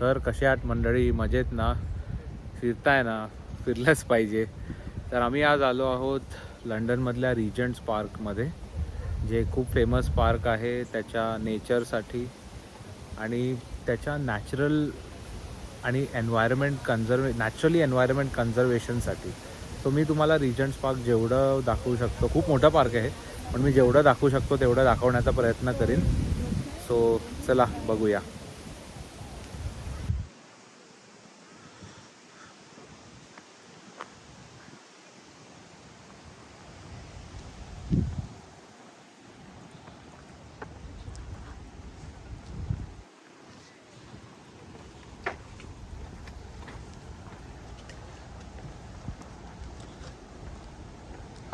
तर कसे आहात मंडळी? मजेत ना? फिरताय ना? फिरलंच पाहिजे. तर आम्ही आज आलो आहोत लंडनमधल्या रिजंट्स पार्कमध्ये जे खूप फेमस पार्क आहे त्याच्या नेचरसाठी आणि त्याच्या नॅचरल आणि एन्व्हायरमेंट कन्झर्वे नॅचरली एन्व्हायरमेंट कन्झर्वेशनसाठी सो मी तुम्हाला रिजंट्स पार्क जेवढं दाखवू शकतो खूप मोठा पार्क आहे पण मी जेवढं दाखवू शकतो तेवढं दाखवण्याचा प्रयत्न करीन. सो चला बघूया.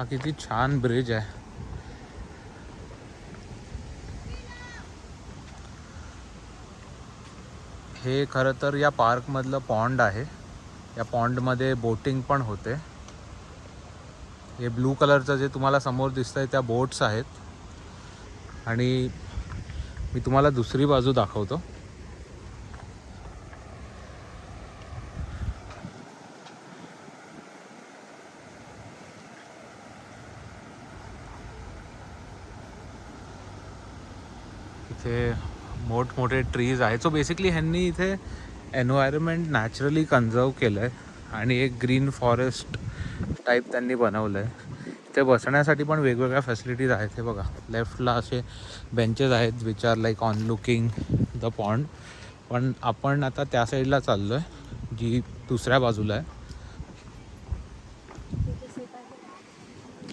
हा किती छान ब्रिज आहे. हे खरं तर या पार्कमधलं पॉन्ड आहे. या पॉन्डमध्ये बोटिंग पण होते. हे ब्लू कलरचं जे तुम्हाला समोर दिसतंय त्या बोट्स आहेत. आणि मी तुम्हाला दुसरी बाजू दाखवतो इथे मोठमोठे ट्रीज आहेत. सो बेसिकली ह्यांनी इथे एन्व्हायरमेंट नॅचरली कन्झर्व केलं आहे आणि एक ग्रीन फॉरेस्ट टाईप त्यांनी बनवलं आहे इथे बसण्यासाठी पण वेगवेगळ्या फॅसिलिटीज आहेत. हे बघा लेफ्टला असे बेंचेस आहेत which are like on looking the pond पण आपण आता त्या साईडला चाललो आहे जी दुसऱ्या बाजूला आहे.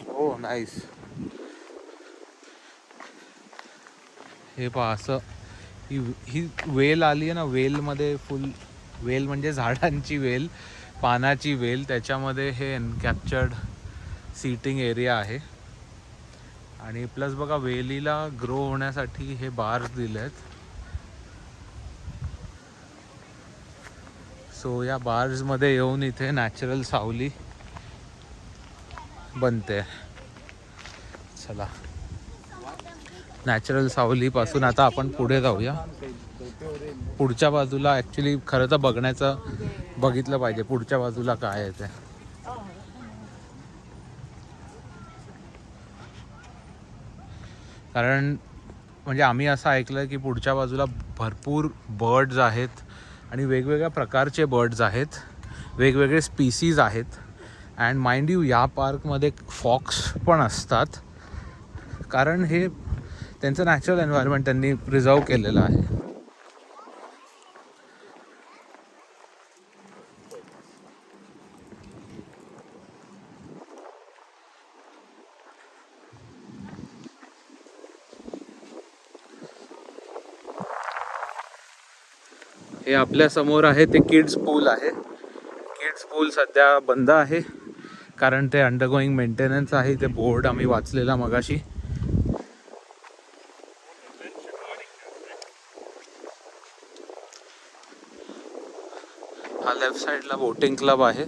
हो नाईस हे पहा असं ही ही वेल आली आहे ना वेलमध्ये फुल वेल म्हणजे झाडांची वेल पानाची वेल त्याच्यामध्ये हे एनकॅप्चर्ड सीटिंग एरिया आहे. आणि प्लस बघा वेलीला ग्रो होण्यासाठी हे बार्स दिले आहेत. सो या बार्समध्ये येऊन इथे नॅचरल सावली बनते. चला. नॅचरल सावलीपासून आता आपण पुढे जाऊया. पुढच्या बाजूला ॲक्च्युली खरं तर बघण्याचं बघितलं पाहिजे पुढच्या बाजूला काय आहे ते. कारण म्हणजे आम्ही असं ऐकलं की पुढच्या बाजूला भरपूर बर्ड्स आहेत आणि वेगवेगळ्या प्रकारचे बर्ड्स आहेत वेगवेगळे स्पीसीज आहेत. अँड माइंड यू या पार्कमध्ये फॉक्स पण असतात. कारण हे त्यांचं नॅचरल एन्व्हायरमेंट त्यांनी प्रिझर्व केलेलं आहे. हे आपल्यासमोर आहे ते किड्स पूल आहे. किड्स पूल सध्या बंद आहे. कारण ते अंडरगोईंग मेंटेनन्स आहे. ते बोर्ड आम्ही वाचलेला मगाशी हा लेफ्ट साईडला बोटिंग क्लब आहे.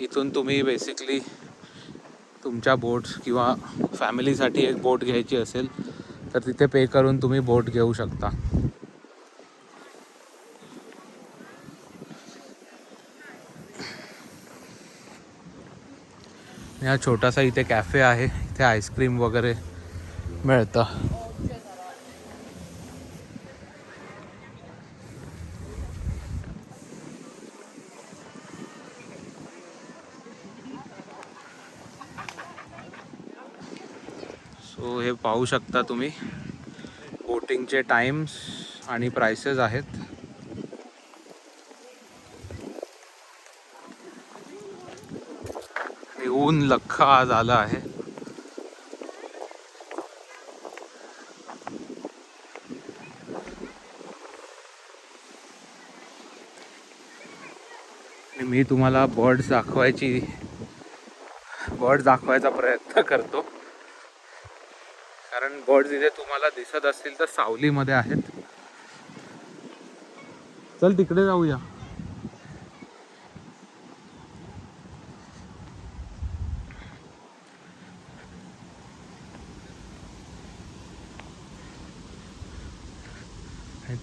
इथून तुम्ही बेसिकली तुमच्या बोट्स किंवा फॅमिलीसाठी एक बोट घ्यायची असेल तर तिथे पे करून तुम्ही बोट घेऊ शकता. हा छोटासा इथे कॅफे आहे इथे आईस्क्रीम वगैरे मिळतं. सो हे पाहू शकता तुम्ही. बोटिंगचे टाइम्स आणि प्राइसेस आहेत. ऊन लख्खा आज आलं आहे मी तुम्हाला बर्ड्स दाखवायची बर्ड्स दाखवायचा प्रयत्न करतो. बर्ड जिथे इथे तुम्हाला दिसत असतील तर सावलीमध्ये आहेत. चल तिकडे जाऊया.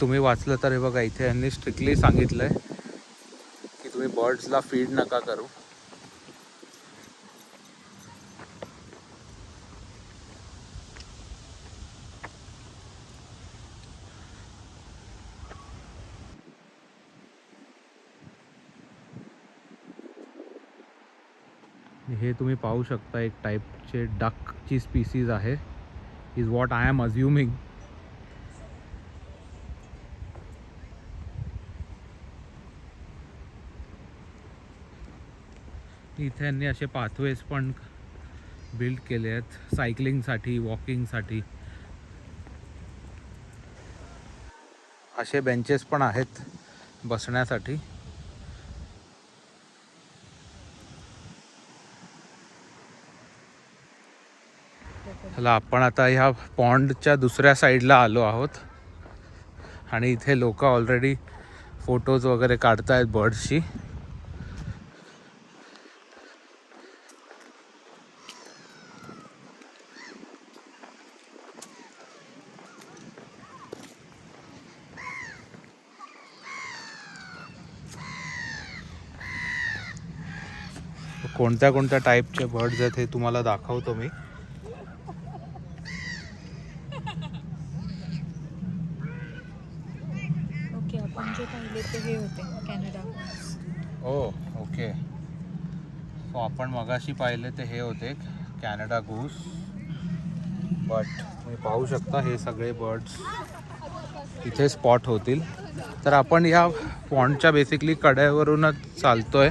तुम्ही वाचलं तर हे बघा इथे यांनी स्ट्रिक्टली सांगितलं आहे की तुम्ही बर्ड्सला फीड नका करू. हे तुम्ही पाहू शकता एक टाईपचे डकची स्पीसीज आहे. Is what I am assuming इथे यांनी असे पाथवेज पण बिल्ड केले आहेत सायकलिंगसाठी वॉकिंगसाठी असे बेंचेस पण आहेत बसण्यासाठी. चला आपण आता ह्या पॉन्डच्या दुसऱ्या साईडला आलो आहोत. आणि इथे लोक ऑलरेडी फोटोज वगैरे काढतायत बर्डशी कोणत्या कोणत्या टाईपचे बर्ड्स आहेत हे तुम्हाला दाखवतो मी ओके आपण जे पाहिले ते हे होते कॅनडा हो ओके. सो आपण मगाशी पाहिले ते हे होते कॅनडा गूस बट तुम्ही पाहू शकता हे सगळे बर्ड्स इथे स्पॉट होतील. तर आपण या पॉन्डच्या बेसिकली कड्यावरूनच चालतोय.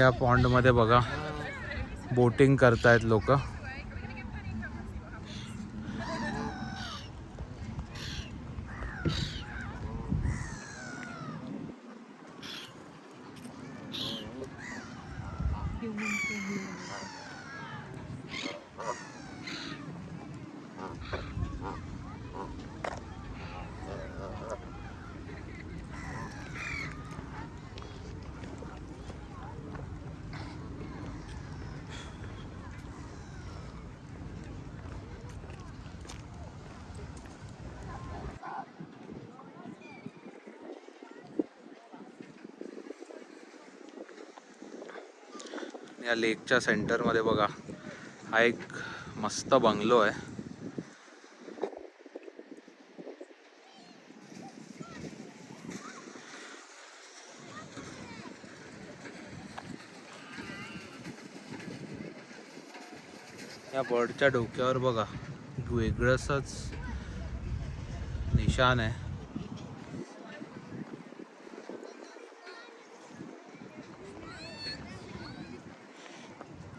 या पॉन्डमध्ये बघा. बोटिंग करतायत लोक. या लेकच्या सेंटरमध्ये बघा. हा एक मस्त बंगलो आहे. या बर्डच्या डोक्यावर बघा. वेगळंसच निशान आहे.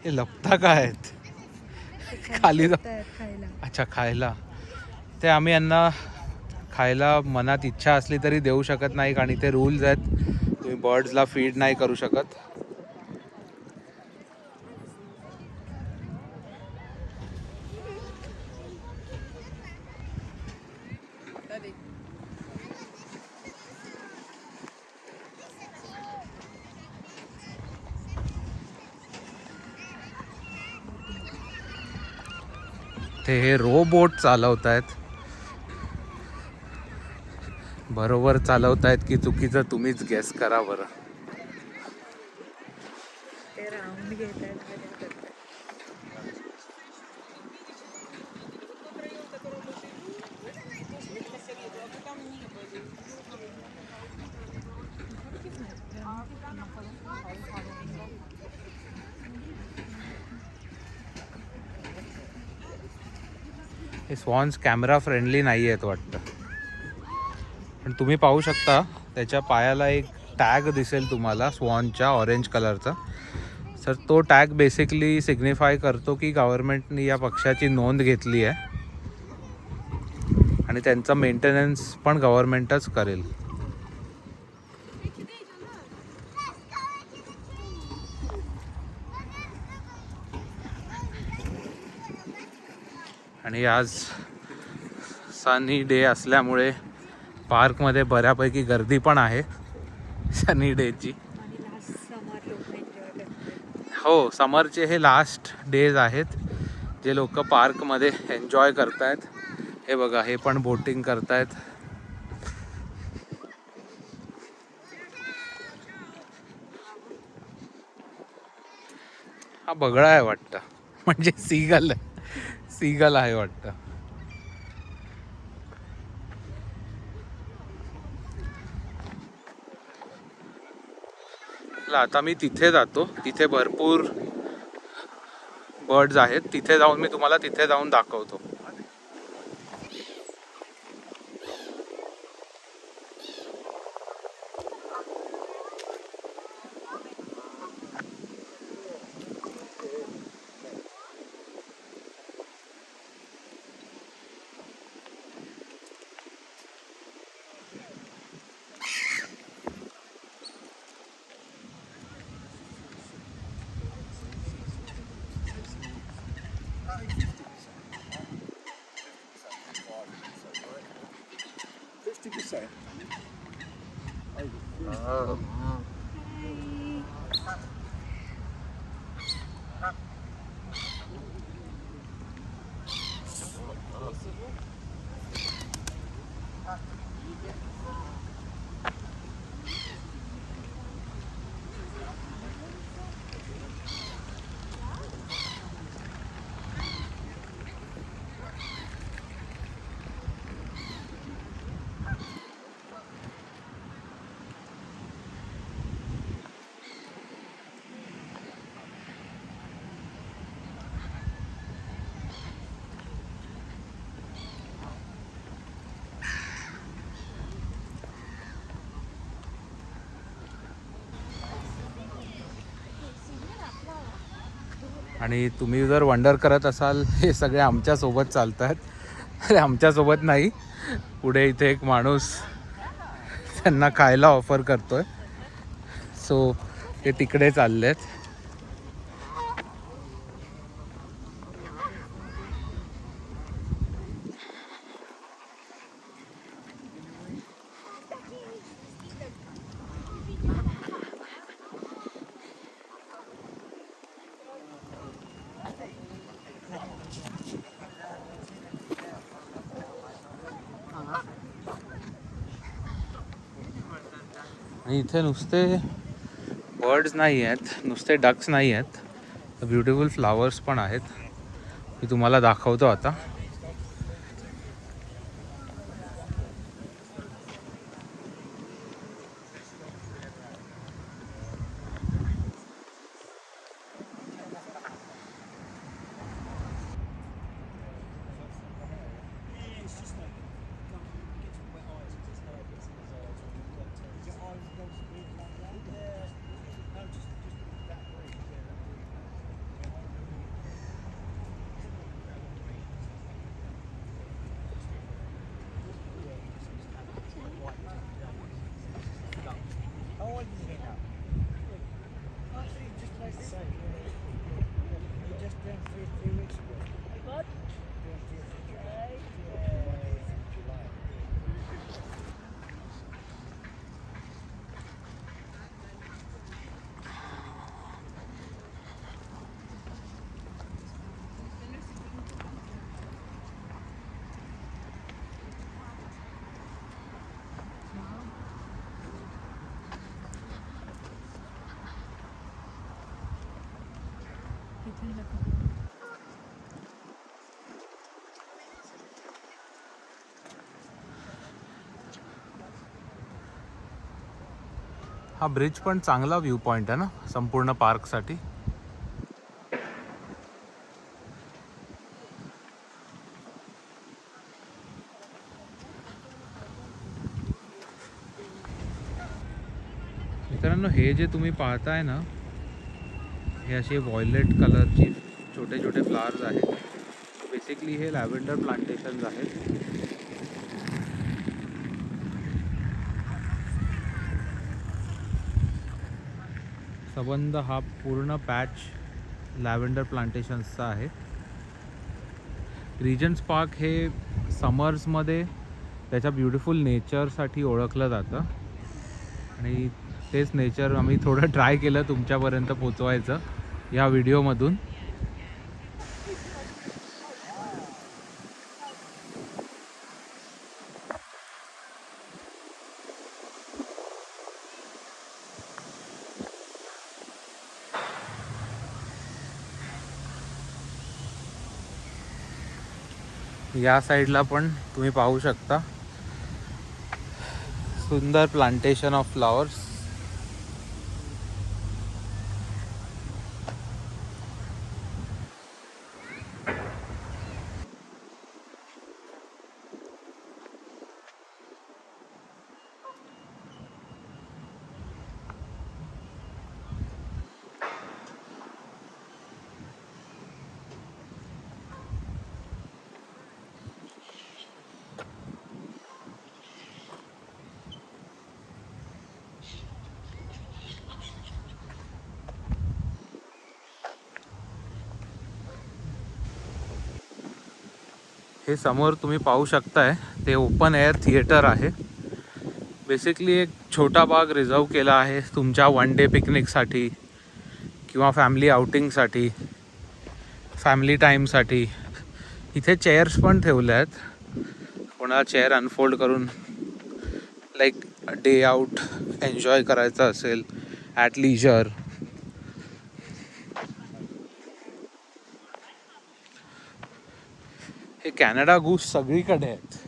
हे लपता काय आहेत? खाली अच्छा खायला. ते आम्ही यांना खायला मनात इच्छा असली तरी देऊ शकत नाही आणि ते रूल्स आहेत. तुम्ही बर्ड्सला फीड नाही करू शकत. इथे हे रोबोट चालवत आहेत बरोबर चालवत आहेत की चुकीचं तुम्हीच गॅस करा बरं. हे स्वॉन्स कॅमेरा फ्रेंडली नाही आहेत वाटतं. पण तुम्ही पाहू शकता त्याच्या पायाला एक टॅग दिसेल तुम्हाला स्वॉनच्या ऑरेंज कलरचा सर तो टॅग बेसिकली सिग्निफाय करतो की गव्हर्नमेंटनी या पक्षाची नोंद घेतली आहे. आणि त्यांचा मेंटेनन्स पण गव्हर्नमेंटच करेल. आणि आज सनी डे असल्यामुळे पार्कमध्ये बऱ्यापैकी गर्दी पण आहे. सनी डेची हो समरचे हे लास्ट डेज आहेत. जे लोक पार्कमध्ये एन्जॉय करतायत. हे बघा हे पण बोटिंग करतायत. हा बगळा आहे वाटतं. म्हणजे सीगल सीगल आहे वाटतं. आता मी तिथे जातो. तिथे भरपूर बर्ड्स आहेत. तिथे जाऊन मी तुम्हाला तिथे जाऊन दाखवतो. 어. 어. आणि तुम्ही जर वंडर करत असाल हे सगळे आमच्यासोबत चालत आहेत अरे आमच्यासोबत नाही. पुढे इथे एक माणूस त्यांना खायला ऑफर करतो आहे सो ते तिकडे चालले आहेत इथे नुसते बर्ड्स नाही आहेत नुसते डक्स नाही आहेत. ब्युटिफुल फ्लावर्स पण आहेत. मी तुम्हाला दाखवतो आता. हा ब्रिज पण चांगला व्ह्यू पॉईंट आहे ना संपूर्ण पार्कसाठी मित्रांनो हे जे तुम्ही पाहताय ना हे असे व्हायलेट कलरची छोटे छोटे फ्लावर्स आहेत. बेसिकली हे लॅव्हेंडर प्लांटेशन्स आहेत. सबंध हा पूर्ण पॅच लॅव्हेंडर प्लांटेशन्सचा आहे. रिजन्स पार्क हे समर्समध्ये त्याच्या ब्युटिफुल नेचरसाठी ओळखलं जातं. आणि तेच नेचर आम्ही थोडं ट्राय केलं तुमच्यापर्यंत पोचवायचं. या व्हिडिओमधून. या साईडला पण तुम्ही पाहू शकता. सुंदर प्लांटेशन ऑफ फ्लॉवर्स हे समोर तुम्ही पाहू शकताय ते ओपन एअर थिएटर आहे. बेसिकली एक छोटा भाग रिझर्व केला आहे तुमच्या वन डे पिकनिकसाठी किंवा फॅमिली आउटिंगसाठी फॅमिली टाईमसाठी इथे चेअर्स पण ठेवल्या आहेत. कोणाला चेअर अनफोल्ड करून लाईक डे आउट एन्जॉय करायचं असेल ॲट लिजर हे कॅनडा गूस सगळीकडे आहेत.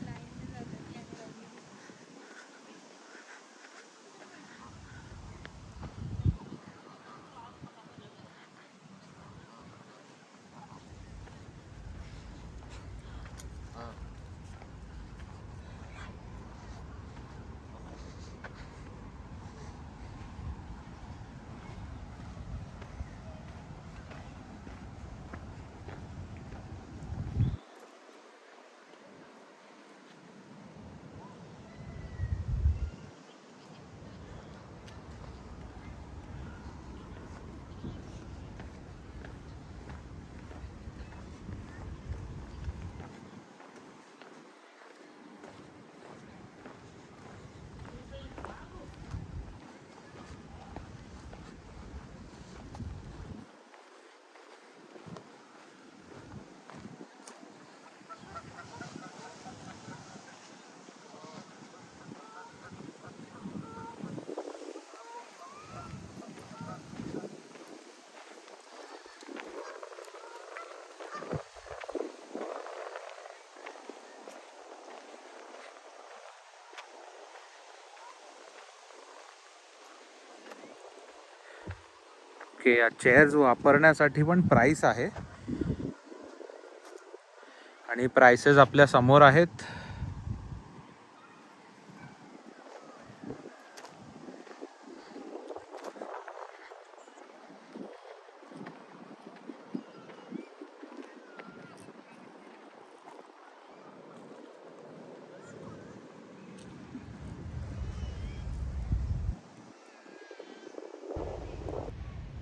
ओके या चेअर्स वापरण्यासाठी पण प्राईस आहे. आणि प्राइसेस आपल्यासमोर आहेत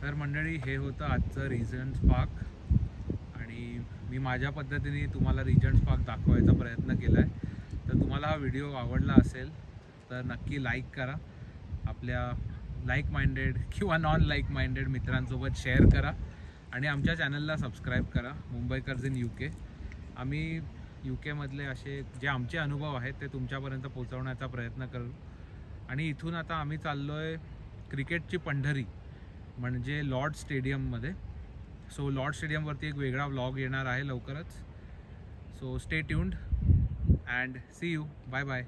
तर मंडळी हे होतं आजचं रिजन्स पार्क आणि मी माझ्या पद्धतीने तुम्हाला रिजन्स पार्क दाखवायचा प्रयत्न केला आहे तर तुम्हाला हा व्हिडिओ आवडला असेल तर नक्की लाईक करा. आपल्या लाईक माइंडेड किंवा नॉन लाईक माइंडेड मित्रांसोबत शेअर करा. आणि आमच्या चॅनलला सबस्क्राईब करा मुंबईकर्स इन यू के आम्ही यू केमधले असे जे आमचे अनुभव आहेत ते तुमच्यापर्यंत पोहोचवण्याचा प्रयत्न करू. आणि इथून आता आम्ही चाललो आहे क्रिकेटची पंढरी. म्हणजे लॉर्ड स्टेडियममध्ये. सो लॉर्ड स्टेडियमवरती एक वेगळा व्लॉग येणार आहे लवकरच. So stay tuned and see you bye bye